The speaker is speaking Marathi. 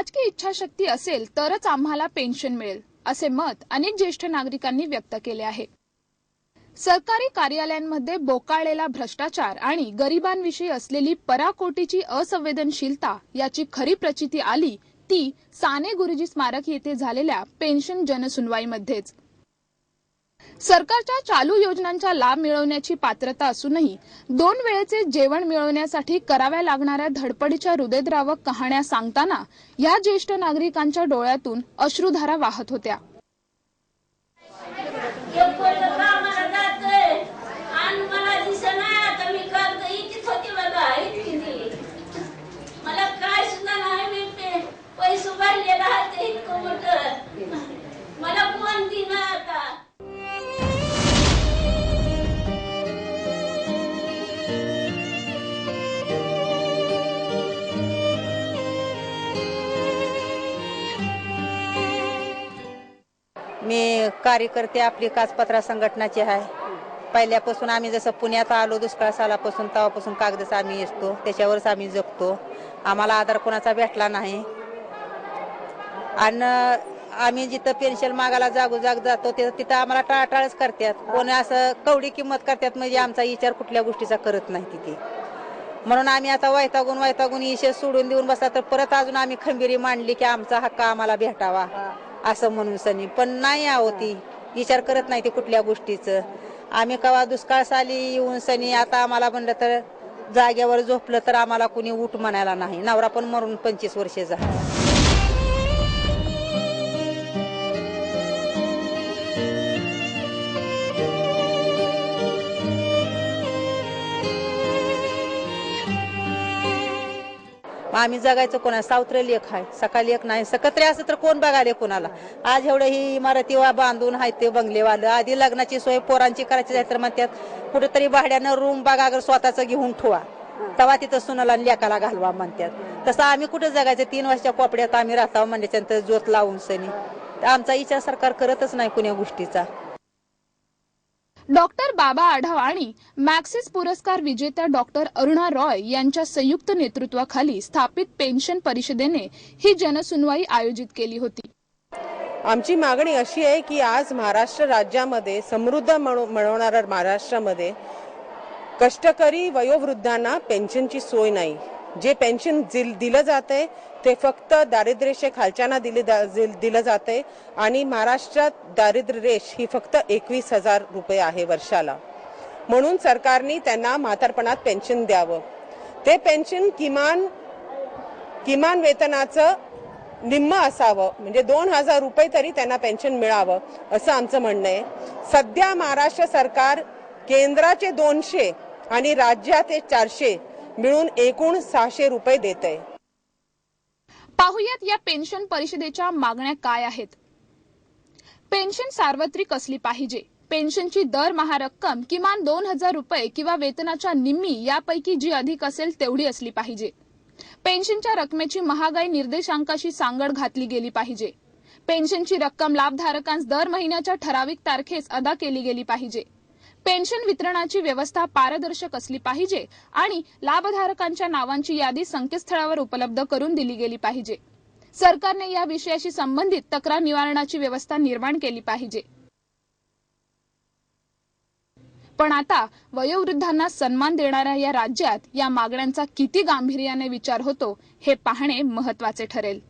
राजकीय इच्छाशक्ती असेल तरच आम्हाला पेन्शन मिळेल असे मत अनेक ज्येष्ठ नागरिकांनी व्यक्त केले आहे. सरकारी कार्यालयांमध्ये बोकाळलेला भ्रष्टाचार आणि गरिबांविषयी असलेली पराकोटीची असंवेदनशीलता याची खरी प्रचिती आली ती साने गुरुजी स्मारक येथे झालेल्या पेन्शन जनसुनवाईमध्येच. सरकारच्या चालू योजनांचा लाभ मिळवण्याची पात्रता असूनही दोन वेळेचे जेवण मिळवण्यासाठी कराव्या लागणाऱ्या धडपडीच्या हृदयद्रावक कहाण्या सांगताना या ज्येष्ठ नागरिकांच्या डोळ्यातून अश्रुधारा वाहत होत्या. कार्यकर्ते आपली काचपत्रा संघटनाची आहे. पहिल्यापासून आम्ही जसं पुण्यात आलो दुष्काळ सालापासून तेव्हापासून कागदच आम्ही येतो त्याच्यावरच आम्ही जगतो. आम्हाला आधार कोणाचा भेटला नाही. आणि आम्ही जिथं पेन्शन मागायला जागोजाग जातो तिथं तिथं आम्हाला टाळाटाळच करतात. कोणी असं कवडी किंमत करतात म्हणजे आमचा विचार कुठल्या गोष्टीचा करत नाही तिथे. म्हणून आम्ही आता वैतागून वैतागून इशे सोडून देऊन बसला तर परत अजून आम्ही खंबीरी मांडली की आमचा हक्क आम्हाला भेटावा. असं म्हणून सनी. पण नाही आहो ती. विचार करत नाही ते कुठल्या गोष्टीचं. आम्ही कवा दुष्काळ साली येऊन सनी आता आम्हाला म्हणलं तर जागेवर झोपलं तर आम्हाला कुणी उठ म्हणायला नाही. नवरा पण मरून पंचवीस वर्षे मग आम्ही जगायचं कोणा सावत्र लेख आहे. सकाळी लेख नाही. सकत्रे असं तर कोण बघायला कोणाला? आज एवढं ही इमारती वा बांधून आहे ते बंगलेवालं. आधी लग्नाची सोय पोरांची करायची जाय तर म्हणतात कुठेतरी भाड्यानं रूम बघा अगर स्वतःचं घेऊन ठेवा. तेव्हा तिथं सुनाला आणि लेकाला घालवा म्हणतात. तसं आम्ही कुठं जगायचं? तीन वर्षाच्या कोपड्यात आम्ही राहतो म्हणजे जोत लावून सनी. आमचा विचार सरकार करतच नाही कुण्या गोष्टीचा. डॉक्टर बाबा आढाव आणि मॅक्सिस पुरस्कार विजेत्या डॉक्टर अरुणा रॉय यांच्या संयुक्त नेतृत्वाखाली स्थापित पेन्शन परिषदेने ही जनसुनवाई आयोजित केली होती. आमची मागणी अशी आहे की आज महाराष्ट्र राज्यामध्ये समृद्ध म्हणू- म्हणवणाऱ्या महाराष्ट्रामध्ये कष्टकरी वयोवृद्धांना पेन्शनची सोय नाही. जे पेन्शन जिल- दिलं जाते ते फक्त दारिद्र्यशे खालच्यांना दिले जा- जिल- दिलं जाते आणि महाराष्ट्रात दारिद्र्य रेष ही फक्त एकवीस हजार रुपये आहे वर्षाला. म्हणून सरकारने त्यांना म्हातारपणात पेन्शन द्यावं. ते पेन्शन किमान किमान वेतनाचं निम्म असावं. म्हणजे दोन हजार रुपये तरी त्यांना पेन्शन मिळावं असं आमचं म्हणणं आहे. सध्या महाराष्ट्र सरकार केंद्राचे दोनशे आणि राज्याचे चारशे मिळून एकूण सहाशे रुपये देत आहे. पाहुयात या पेन्शन परिषदेच्या मागण्या काय आहेत? पेन्शन सार्वत्रिक असली पाहिजे. पेन्शनची दरमहा रक्कम किमान दोन हजार रुपये किंवा वेतनाच्या निम्मी यापैकी जी अधिक असेल तेवढी असली पाहिजे. पेन्शनच्या रकमेची महागाई निर्देशांकाशी सांगड घातली गेली पाहिजे. पेन्शनची रक्कम लाभधारकांस दर महिन्याच्या ठराविक तारखेस अदा केली गेली पाहिजे. पेन्शन वितरणाची व्यवस्था पारदर्शक असली पाहिजे आणि लाभधारकांच्या नावांची यादी संकेतस्थळावर उपलब्ध करून दिली गेली पाहिजे. सरकारने या विषयाशी संबंधित तक्रार निवारणाची व्यवस्था निर्माण केली पाहिजे. पण आता वयोवृद्धांना सन्मान देणाऱ्या या राज्यात या मागण्यांचा किती गांभीर्याने विचार होतो हे पाहणे महत्त्वाचे ठरेल.